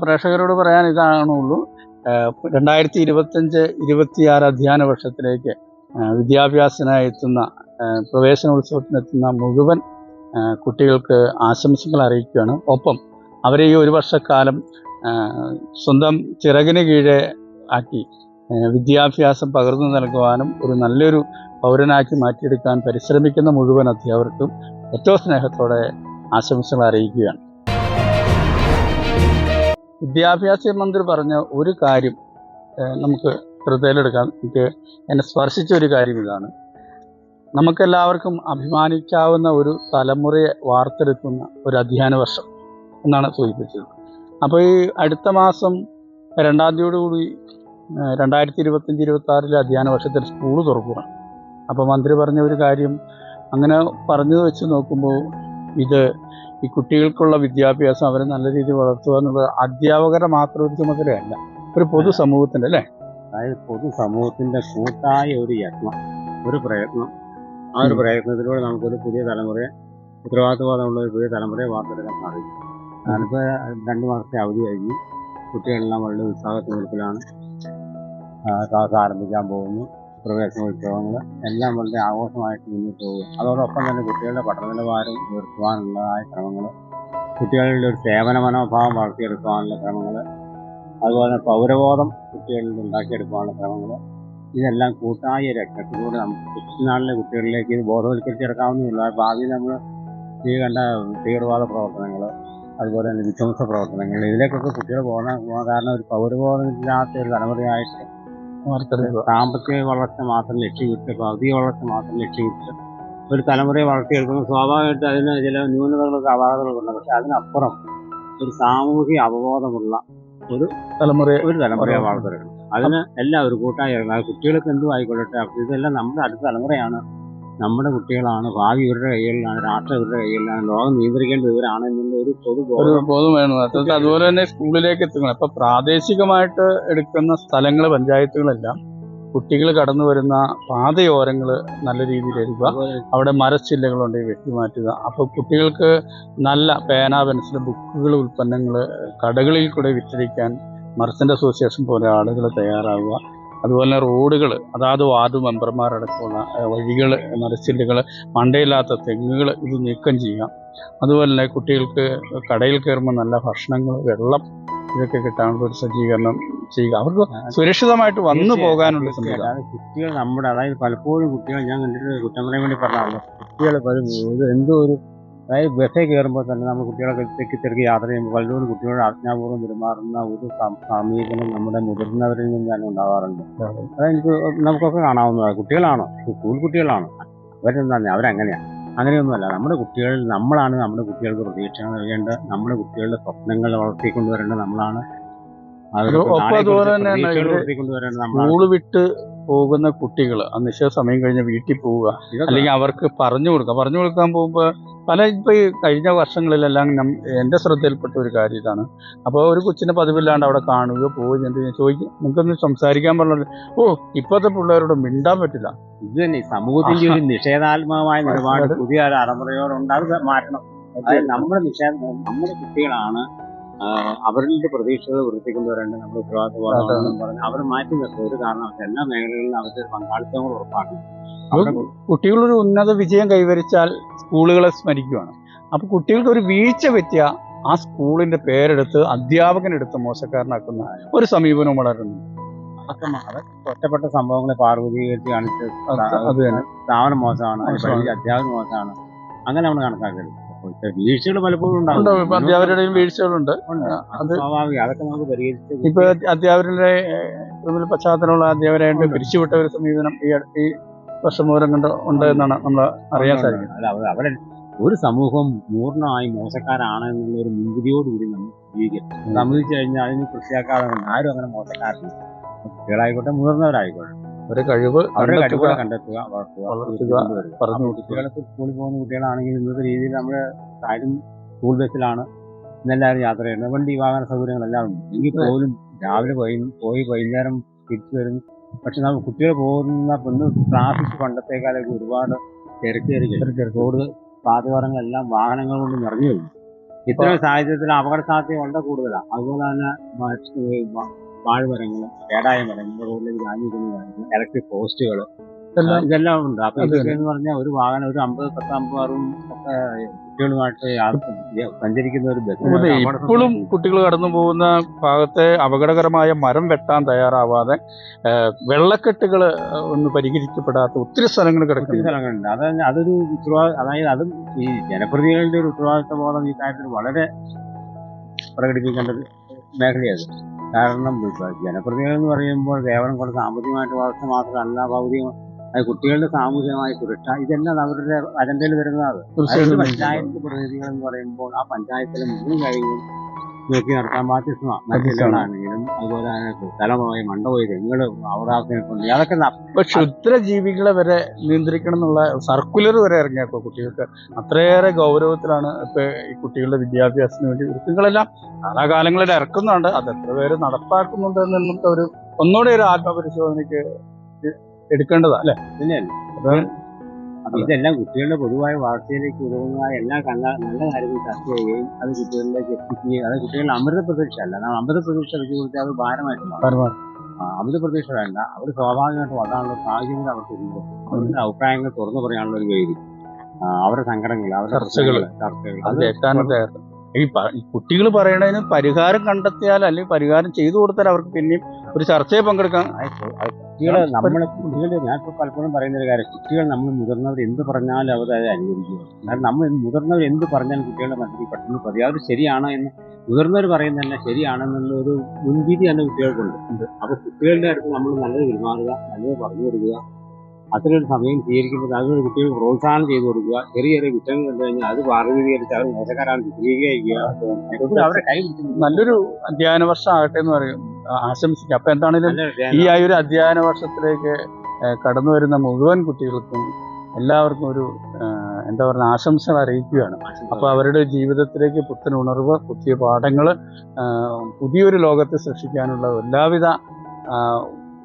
പ്രേക്ഷകരോട് പറയാൻ ഇതാണുള്ളൂ. രണ്ടായിരത്തി ഇരുപത്തഞ്ച് ഇരുപത്തിയാറ് അധ്യയന വർഷത്തിലേക്ക് വിദ്യാഭ്യാസത്തിനായി എത്തുന്ന പ്രവേശന പ്രവേശനോത്സവത്തിനെത്തുന്ന മുഴുവൻ കുട്ടികൾക്ക് ആശംസകൾ അറിയിക്കുകയാണ്. ഒപ്പം അവരെ ഈ ഒരു വർഷക്കാലം സ്വന്തം ചിറകിന് കീഴെ ആക്കി വിദ്യാഭ്യാസം പകർന്നു നൽകുവാനും ഒരു നല്ലൊരു പൗരനാക്കി മാറ്റിയെടുക്കാൻ പരിശ്രമിക്കുന്ന മുഴുവൻ അധ്യാപകർക്കും ഏറ്റവും സ്നേഹത്തോടെ ആശംസകൾ അറിയിക്കുകയാണ്. വിദ്യാഭ്യാസ മന്ത്രി പറഞ്ഞ ഒരു കാര്യം നമുക്ക് ശ്രദ്ധയിലെടുക്കാം എനിക്ക് എന്നെ സ്പർശിച്ച ഒരു കാര്യം ഇതാണ്. നമുക്കെല്ലാവർക്കും അഭിമാനിക്കാവുന്ന ഒരു തലമുറയെ വാർത്തെടുക്കുന്ന ഒരു അധ്യയന വർഷം എന്നാണ് സൂചിപ്പിച്ചത്. അപ്പോൾ ഈ അടുത്ത മാസം രണ്ടാം തീയതിയോടുകൂടി കൂടി രണ്ടായിരത്തി ഇരുപത്തഞ്ച് ഇരുപത്തി ആറിലെ അധ്യയന വർഷത്തിൽ സ്കൂൾ തുറക്കുകയാണ്. അപ്പോൾ മന്ത്രി പറഞ്ഞ ഒരു കാര്യം അങ്ങനെ പറഞ്ഞത് വെച്ച് നോക്കുമ്പോൾ ഇത് ഈ കുട്ടികൾക്കുള്ള വിദ്യാഭ്യാസം അവരെ നല്ല രീതിയിൽ വളർത്തുക എന്നുള്ളത് അധ്യാപകരെ മാത്രം ഒരു ചുമതലയല്ല ഒരു പൊതുസമൂഹത്തിന്റെ അല്ലേ? അതായത് പൊതുസമൂഹത്തിന്റെ കൂട്ടായ ഒരു യത്നം ഒരു പ്രയത്നം. ആ ഒരു. പ്രയത്നത്തിലൂടെ നമുക്കൊരു പുതിയ തലമുറയെ ഉത്തരവാദിത്വബോധമുള്ള ഒരു പുതിയ തലമുറയെ വാർത്തെടുക്കാൻ സാധിക്കും. ഞാനിപ്പോൾ രണ്ട് മാസത്തെ അവധി കഴിഞ്ഞു. കുട്ടികളെല്ലാം വളരെ ഉത്സാഹത്തിനുള്ളിലാണ് ക്ലാസ് ആരംഭിക്കാൻ പോകുന്നു. പ്രവേശനോത്സവങ്ങൾ എല്ലാം വളരെ ആഘോഷമായിട്ട് മുന്നോട്ട് പോകും. അതോടൊപ്പം തന്നെ കുട്ടികളുടെ പഠന നിലവാരം ഉയർത്തുവാനുള്ളതായ ശ്രമങ്ങൾ കുട്ടികളുടെ ഒരു സേവന മനോഭാവം വളർത്തിയെടുക്കുവാനുള്ള ശ്രമങ്ങൾ അതുപോലെ തന്നെ പൗരബോധം കുട്ടികളിൽ ഉണ്ടാക്കിയെടുക്കാനുള്ള ശ്രമങ്ങൾ. ഇതെല്ലാം കൂട്ടായ രക്ഷത്തിലൂടെ നമുക്ക് കൊച്ചുനാളിലെ കുട്ടികളിലേക്ക് ഇത് ബോധവൽക്കരിച്ചെടുക്കാവുന്നതില്ല ഭാവിയിൽ നമ്മൾ ഈ കണ്ട തീവ്രവാദ പ്രവർത്തനങ്ങൾ അതുപോലെ തന്നെ വിധ്വംസ പ്രവർത്തനങ്ങൾ ഇതിലേക്കൊക്കെ കുട്ടികൾ പോകാൻ കാരണം ഒരു പൗരബോധമില്ലാത്ത ഒരു തലമുറയായിട്ട് വാർത്തെടുക്കുക സാമ്പത്തിക വളർച്ച മാത്രം ലക്ഷ്യമിട്ട് ഭൗതിക വളർച്ച മാത്രം ലക്ഷ്യമിട്ട് ഒരു തലമുറയെ വളർത്തിയെടുക്കുമ്പോൾ സ്വാഭാവികമായിട്ട് അതിന് ചില ന്യൂനതകളൊക്കെ അപാകതകളൊക്കെ ഉണ്ട്. പക്ഷെ അതിനപ്പുറം ഒരു സാമൂഹിക അവബോധമുള്ള ഒരു തലമുറയെ ഒരു തലമുറയെ വളർത്തിയെടുക്കണം അതിന് എല്ലാവരും കൂട്ടായി കുട്ടികൾക്ക് എന്തും ആയിക്കൊള്ളട്ടെ. ഇതെല്ലാം നമ്മുടെ അടുത്ത തലമുറയാണ്. നമ്മുടെ കുട്ടികളാണ് ഭാവി ഇവരുടെ കയ്യിലാണ് രാഷ്ട്രം ഇവരുടെ കയ്യിലാണ് ലോകം നിയന്ത്രിക്കേണ്ടത് ഇവരാണ് എന്നുള്ള ഒരു പൊതു ബോധം ബോധം വേണം. അതുപോലെ തന്നെ സ്കൂളിലേക്ക് എത്തുന്നത് അപ്പൊ പ്രാദേശികമായിട്ട് എടുക്കുന്ന സ്ഥലങ്ങൾ പഞ്ചായത്തുകളെല്ലാം കുട്ടികൾ കടന്നു വരുന്ന പാതയോരങ്ങൾ നല്ല രീതിയിൽ എഴുതുക. അവിടെ മരച്ചില്ലകളുണ്ടെങ്കിൽ വെട്ടിമാറ്റുക അപ്പോൾ കുട്ടികൾക്ക് നല്ല പേന പെൻസിൽ ബുക്കുകൾ ഉൽപ്പന്നങ്ങൾ കടകളിൽ കൂടെ വിറ്റഴിക്കാൻ മർച്ചന്റ് അസോസിയേഷൻ പോലെ ആളുകൾ തയ്യാറാവുക. അതുപോലെ റോഡുകൾ അതാത് വാർഡ് മെമ്പർമാരടക്കമുള്ള വഴികൾ മരച്ചില്ലുകൾ മണ്ടയില്ലാത്ത തെങ്ങുകൾ ഇത് നീക്കം ചെയ്യാം. അതുപോലെ തന്നെ കുട്ടികൾക്ക് കടയിൽ കയറുമ്പോൾ നല്ല ഭക്ഷണങ്ങൾ വെള്ളം ഇതൊക്കെ കിട്ടാനുള്ള ഒരു സജ്ജീകരണം ചെയ്യുക. അവർക്ക് സുരക്ഷിതമായിട്ട് വന്നു പോകാനുള്ള സംവിധാനം. കുട്ടികൾ നമ്മുടെ അതായത് പലപ്പോഴും കുട്ടികൾ ഞാൻ കണ്ടിട്ട് കുറ്റങ്ങളെ വേണ്ടി പറഞ്ഞാണല്ലോ കുട്ടികൾ പല ഇത് എന്തോ ഒരു അതായത് ബസ്സിൽ കയറുമ്പോൾ തന്നെ നമ്മൾ കുട്ടികളൊക്കെ തെക്കി തിരക്കി യാത്ര ചെയ്യുമ്പോൾ വല്ലതും കുട്ടികളോട് ആജ്ഞാപൂർവം പെരുമാറുന്ന ഒരു സമീപനം നമ്മുടെ മുതിർന്നവരിൽ നിന്ന് തന്നെ ഉണ്ടാവാറുണ്ട്. അതെനിക്ക് നമുക്കൊക്കെ കാണാവുന്നതാണ്. കുട്ടികളാണോ? സ്കൂൾ കുട്ടികളാണോ? അവരെന്താ അവരങ്ങനെയാണ് അങ്ങനെയൊന്നുമല്ല. നമ്മുടെ കുട്ടികൾ നമ്മളാണ് നമ്മുടെ കുട്ടികൾക്ക് പ്രതീക്ഷ നൽകേണ്ടത് നമ്മുടെ കുട്ടികളുടെ സ്വപ്നങ്ങൾ വളർത്തിക്കൊണ്ടുവരേണ്ടത് നമ്മളാണ്. സ്കൂൾ വിട്ട് പോകുന്ന കുട്ടികൾ ആ നിശ്ചയ സമയം കഴിഞ്ഞ് വീട്ടിൽ പോവുക അല്ലെങ്കിൽ അവർക്ക് പറഞ്ഞു കൊടുക്കുക പറഞ്ഞു കൊടുക്കാൻ പോകുമ്പോൾ പല ഇപ്പോൾ ഈ കഴിഞ്ഞ വർഷങ്ങളിലെല്ലാം നം- എന്റെ ശ്രദ്ധയിൽപ്പെട്ട ഒരു കാര്യം ഇതാണ്. അപ്പോൾ ഒരു കൊച്ചിനെ പതിവില്ലാണ്ട് അവിടെ കാണുകയോ പോവുകയോ എന്ത് ചോദിക്കും നിങ്ങൾക്കൊന്ന് സംസാരിക്കാൻ പറഞ്ഞു ഓ ഇപ്പോഴത്തെ പിള്ളേരോട് മിണ്ടാൻ പറ്റില്ല. ഇത് തന്നെ സമൂഹത്തിന്റെ ഒരു നിഷേധാത്മകമായ നിലപാട് പുതിയ ഒരു തലമുറയോടുണ്ട് അത്. മാറ്റണം നമ്മുടെ നിഷേധം നമ്മുടെ കുട്ടികളാണ് അവരുടെ പ്രതീക്ഷകൾ വൃത്തിക്കുന്നവരുണ്ട് നമ്മൾ ഉത്തരവാദിത്വം പറഞ്ഞ് അവർ മാറ്റി നിർത്തുക ഒരു കാരണം എല്ലാ മേഖലകളിലും അവരുടെ പങ്കാളിത്തങ്ങൾ ഉറപ്പാക്കണം അവിടെ കുട്ടികളൊരു ഉന്നത വിജയം കൈവരിച്ചാൽ സ്കൂളുകളെ സ്മരിക്കുകയാണ് അപ്പോൾ കുട്ടികൾക്ക് ഒരു വീഴ്ച പറ്റിയ ആ സ്കൂളിന്റെ പേരെടുത്ത് അധ്യാപകനെടുത്ത് മോശക്കാരനാക്കുന്ന ഒരു സമീപനം വളരുന്നു. ഒറ്റപ്പെട്ട സംഭവങ്ങളെ പാർവതീകരിച്ച് കാണിച്ച് അത് അത് തന്നെ. സ്ഥാപനം മോശമാണ്. അധ്യാപകൻ മോശമാണ്. അങ്ങനെ നമ്മൾ കണക്കാക്കരുത്. വീഴ്ചകൾ പലപ്പോഴും ഉണ്ട് ഉണ്ടാവും ഇപ്പൊ അധ്യാപകരുടെയും വീഴ്ചകളുണ്ട്. അത് അതൊക്കെ നമുക്ക് പരിഹരിച്ച് ഇപ്പൊ അധ്യാപകരുടെ ക്രിമിനൽ പശ്ചാത്തലമുള്ള അധ്യാപകരായിട്ട് പിരിച്ചുവിട്ട ഒരു സമീപനം ഈ ഈ വർഷം മൂലം കണ്ട് ഉണ്ട് എന്നാണ് നമ്മൾ അറിയാൻ സാധിക്കുന്നത്. അവരെ ഒരു സമൂഹം പൂർണമായി മോശക്കാരാണ് എന്നുള്ള ഒരു മുൻകുതിയോടുകൂടി നമ്മൾ ജീവിക്കും സമ്മതിച്ചു കഴിഞ്ഞാൽ അതിന് കൃഷിയാക്കാതെ ആരും അങ്ങനെ മോശക്കാരില്ല. കുട്ടികളായിക്കോട്ടെ മുതിർന്നവരായിക്കോട്ടെ. ഒരു കഴിവ് അവരുടെ കണ്ടെത്തുക, കഴിവുകളെ കണ്ടെത്തുക വളർത്തുക പറഞ്ഞു സ്കൂളിൽ പോകുന്ന കുട്ടികളാണെങ്കിൽ ഇന്നത്തെ രീതിയിൽ നമ്മുടെ കാര്യം സ്കൂൾ ബസ്സിലാണ് ഇന്നെല്ലാവരും യാത്ര ചെയ്യുന്നത്. വണ്ടി വാഹന സൗകര്യങ്ങളെല്ലാം ഉണ്ട്. എങ്കിൽ പോലും രാവിലെ പോയി പോയി വൈകുന്നേരം തിരിച്ചു വരുന്നു. പക്ഷെ നമ്മൾ കുട്ടികൾ പോകുന്ന ഒന്ന് ട്രാഫിക് പണ്ടത്തേക്കാളൊക്കെ ഒരുപാട് തിരക്കേറി റോഡ് പാതയോരങ്ങളെല്ലാം വാഹനങ്ങൾ കൊണ്ട് നിറഞ്ഞു കഴിഞ്ഞു ഇത്തരം സാഹചര്യത്തിൽ അപകട സാധ്യത വളരെ കൂടുതലാണ്. അതുപോലെ തന്നെ വാഴ്മരങ്ങൾ കേടായ മരങ്ങൾ റോഡിലേക്ക് ചാഞ്ഞിരിക്കുന്ന കാര്യങ്ങൾ ഇലക്ട്രിക് പോസ്റ്റുകൾ ഇതെല്ലാം ഇതെല്ലാം ഉണ്ട്. അപ്പൊ ഇതൊക്കെ എന്ന് പറഞ്ഞാൽ ഒരു വാഹനം ഒരു അമ്പത് പത്ത് ആറും ഒക്കെ കുട്ടികളുമായിട്ട് യാത്ര സഞ്ചരിക്കുന്ന ഒരു ബസ്. ഇപ്പോഴും കുട്ടികൾ കടന്നു പോകുന്ന ഭാഗത്തെ അപകടകരമായ മരം വെട്ടാൻ തയ്യാറാവാതെ വെള്ളക്കെട്ടുകൾ ഒന്ന് പരിഹരിക്കപ്പെടാത്ത ഒത്തിരി സ്ഥലങ്ങൾ കിടക്കുന്ന സ്ഥലങ്ങളുണ്ട്. അത് അതൊരു ഉത്തരവാദ അതായത് അതും ഈ ജനപ്രതിനിധികളുടെ ഒരു ഉത്തരവാദിത്വ ബോധം ഈ കാര്യത്തിൽ വളരെ പ്രകടിപ്പിക്കേണ്ട ഒരു മേഖലയത് കാരണം ജനപ്രതിനിധികൾ എന്ന് പറയുമ്പോൾ കേവലം കുറച്ച് സാമ്പത്തികമായിട്ട് വളർച്ച മാത്രമല്ല ഭൗതികമായി കുട്ടികളുടെ സാമൂഹികമായ സുരക്ഷ ഇതെല്ലാം അവരുടെ അജണ്ടയിൽ വരുന്നതാണ് പഞ്ചായത്ത് പ്രതിനിധികൾ എന്ന് പറയുമ്പോൾ ആ പഞ്ചായത്തിലെ മുഴുവൻ കാര്യങ്ങളും നോക്കി നടത്താൻ ബാധ്യസ്ഥമാണ്. ബാധ്യസ്ഥമാണ്. മത്സ്യങ്ങളാണെങ്കിലും അതുപോലെ തന്നെ സ്ഥലമായി മണ്ടപോയി തെങ്ങുകൾ അവിടെ കൊണ്ട് അതൊക്കെ ഇപ്പൊ ക്ഷുദ്ര ജീവികളെ വരെ നിയന്ത്രിക്കണം എന്നുള്ള സർക്കുലർ വരെ ഇറങ്ങിയപ്പോ കുട്ടികൾക്ക് അത്രയേറെ ഗൗരവത്തിലാണ് ഇപ്പൊ ഈ കുട്ടികളുടെ വിദ്യാഭ്യാസത്തിന് വേണ്ടി വൃത്തികളെല്ലാം കാലാകാലങ്ങളിൽ ഇറക്കുന്നുണ്ട്. അത് എത്ര പേര് നടപ്പാക്കുന്നുണ്ട് എന്നുള്ള ഒരു ഒന്നുകൂടെ ഒരു ആത്മപരിശോധനയ്ക്ക് എടുക്കേണ്ടതാ അല്ലെ? പിന്നെ അപ്പൊ ഇതെല്ലാം കുട്ടികളുടെ പൊതുവായ വളർച്ചയിലേക്ക് ഉതകുന്ന എല്ലാ കണ്ട നല്ല കാര്യങ്ങൾ ചർച്ച ചെയ്യുകയും അത് കുട്ടികളിലേക്ക് എത്തിക്കുകയും അത് കുട്ടികളുടെ അമൃത പ്രതീക്ഷ അല്ല നമ്മൾ അമൃത പ്രതീക്ഷ വെച്ച് കൊടുത്താൽ അത് ഭാരമായിട്ടുണ്ടാവും അമൃത പ്രതീക്ഷ വേണ്ട അവർ സ്വാഭാവികമായിട്ട് വളരാനുള്ള സാഹചര്യങ്ങൾ സാഹചര്യം അവർക്ക് ഉണ്ട് അവരുടെ അഭിപ്രായങ്ങൾ തുറന്നു പറയാനുള്ള ഒരു വേദി. അവരുടെ സങ്കടങ്ങൾ അവരുടെ ചർച്ചകൾ ചർച്ചകൾ. അത് ഈ കുട്ടികൾ പറയണതിന് പരിഹാരം കണ്ടെത്തിയാൽ അല്ലെങ്കിൽ പരിഹാരം ചെയ്തു കൊടുത്താൽ അവർക്ക് പിന്നെയും ഒരു ചർച്ചയെ പങ്കെടുക്കാൻ കുട്ടികളെ നമ്മളെ കുട്ടികൾ ഞാൻ ഇപ്പോൾ പലപ്പോഴും പറയുന്ന ഒരു കാര്യം കുട്ടികൾ നമ്മൾ മുതിർന്നവർ എന്ത് പറഞ്ഞാലും അവർ അത് അനുകരിക്കുക. കാരണം നമ്മൾ മുതിർന്നവർ എന്ത് പറഞ്ഞാലും കുട്ടികളുടെ മനസ്സിൽ പെട്ടെന്ന് പതി അവർ ശരിയാണോ എന്ന് മുതിർന്നവർ പറയുന്നതന്നെ ശരിയാണെന്നുള്ള ഒരു മുൻവിധി തന്നെ കുട്ടികൾക്കുണ്ട്. അപ്പൊ കുട്ടികളുടെ അടുത്ത് നമ്മൾ നല്ലത് പെരുമാറുക നല്ലത് പറഞ്ഞു കൊടുക്കുക അത്രയൊരു സമയം സ്വീകരിക്കുമ്പോൾ അതിനൊരു കുട്ടികൾക്ക് പ്രോത്സാഹനം ചെയ്തു കൊടുക്കുക. ചെറിയ ചെറിയ കുറ്റങ്ങൾ കണ്ടു കഴിഞ്ഞാൽ അത് പാർവതീകരിച്ച് അവർ മോശക്കാരാണ് ചിത്രീകരിക്കുക. അവരെ കൈ നല്ലൊരു അധ്യയന വർഷം ആകട്ടെ എന്ന് പറയും. ആശംസിക്കുക ആശംസിക്കാം. അപ്പൊ എന്താണെങ്കിലും ഈ ആ ഒരു അധ്യയന വർഷത്തിലേക്ക് കടന്നു വരുന്ന മുഴുവൻ കുട്ടികൾക്കും എല്ലാവർക്കും ഒരു എന്താ പറയുക ആശംസകൾ അറിയിക്കുകയാണ്. അപ്പോൾ അവരുടെ ജീവിതത്തിലേക്ക് പുത്തൻ ഉണർവ് പുതിയ പാഠങ്ങൾ പുതിയൊരു ലോകത്തെ സൃഷ്ടിക്കാനുള്ള എല്ലാവിധ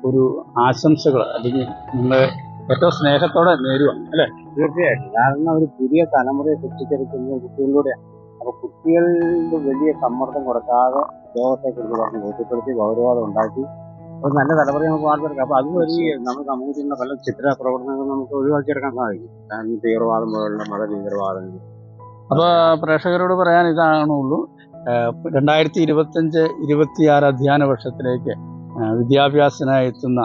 ഒരു ആശംസകൾ അല്ലെങ്കിൽ നിങ്ങൾ ഏറ്റവും സ്നേഹത്തോടെ നേരുക അല്ലേ? തീർച്ചയായിട്ടും. കാരണം ഒരു പുതിയ തലമുറയെ സൃഷ്ടിച്ചെടുക്കുന്ന കുട്ടികളിലൂടെയാണ് അപ്പൊ കുട്ടികളുടെ വലിയ സമ്മർദ്ദം കൊടുക്കാതെ ലോകത്തെ കുറിച്ച് പറഞ്ഞ് ബോധ്യപ്പെടുത്തി ഗൗരവാദം ഉണ്ടാക്കി ഒരു നല്ല തലമുറ നമുക്ക് വാർത്തെടുക്കാം. അപ്പൊ അതുവഴി നമ്മുടെ സമൂഹത്തിലുള്ള പല ചിത്ര പ്രവർത്തനങ്ങൾ നമുക്ക് ഒഴിവാക്കിയെടുക്കാൻ സാധിക്കും. കാരണം തീവ്രവാദം പോലുള്ള മത ഭീകരവാദങ്ങൾ അപ്പോൾ പ്രേക്ഷകരോട് പറയാൻ ഇതാണുള്ളൂ രണ്ടായിരത്തി ഇരുപത്തഞ്ച് ഇരുപത്തിയാറ് അധ്യയന വർഷത്തിലേക്ക് വിദ്യാഭ്യാസത്തിനായി എത്തുന്ന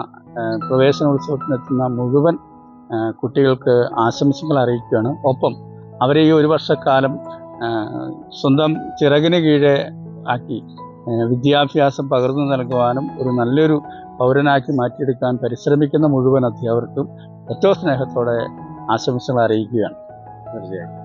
പ്രവേശനോത്സവത്തിനെത്തുന്ന മുഴുവൻ കുട്ടികൾക്ക് ആശംസകൾ അറിയിക്കുകയാണ്. ഒപ്പം അവരെ ഈ ഒരു വർഷക്കാലം സ്വന്തം ചിറകിന് കീഴെ ആക്കി വിദ്യാഭ്യാസം പകർന്നു നൽകുവാനും ഒരു നല്ലൊരു പൗരനാക്കി മാറ്റിയെടുക്കാൻ പരിശ്രമിക്കുന്ന മുഴുവൻ അധ്യാപകർക്കും ഏറ്റവും സ്നേഹത്തോടെ ആശംസകൾ അറിയിക്കുകയാണ്. തീർച്ചയായിട്ടും.